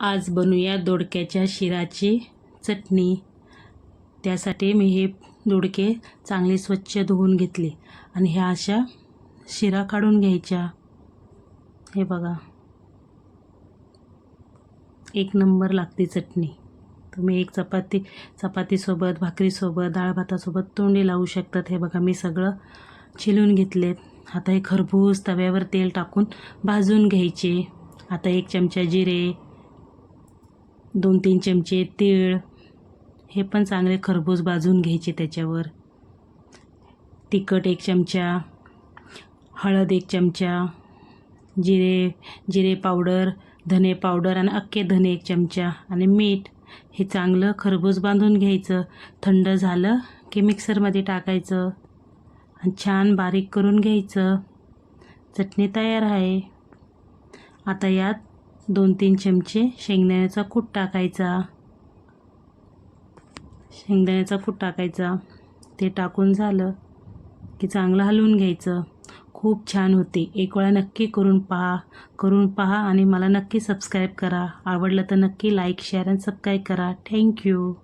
आज बनवूया दोडक्याच्या शिराची चटणी. त्यासाठी मी हे दोडके चांगले स्वच्छ धुवून घेतले आणि ह्या अशा शिरा काढून घ्यायच्या. हे बघा. एक नंबर लागते चटणी. तुम्ही एक चपाती चपातीसोबत भाकरीसोबत डाळ भातासोबत तोंडी लावू शकतात. हे बघा मी सगळं चिलून घेतलेत. आता हे खरबूज तव्यावर तेल टाकून भाजून घ्यायचे. आता एक चमचा जिरे दोन तीन चमचे तीळ हे पण चांगले खरबूज भाजून घ्यायचे त्याच्यावर. तिखट एक चमचा हळद एक चमचा जिरे जिरे पावडर धने पावडर आणि अख्खे धने एक चमचा आणि मीठ. हे चांगलं खरबूज बांधून घ्यायचं. थंड झालं की मिक्सरमध्ये टाकायचं. आणि छान बारीक करून घ्यायचं. चटणी तयार आहे. आता यात दोन तीन चमचे शेंगदाण्याचा कूट टाकायचा. शेंगदाण्याचा कूट टाकायचा. ते टाकून झालं की चांगलं हलवून घ्यायचं. खूप छान होते. एक वेळा नक्की करून पहा. करून पहा आणि मला नक्की सबस्क्राईब करा. आवडलं तर नक्की लाईक शेअर आणि सबस्क्राईब करा. Thank you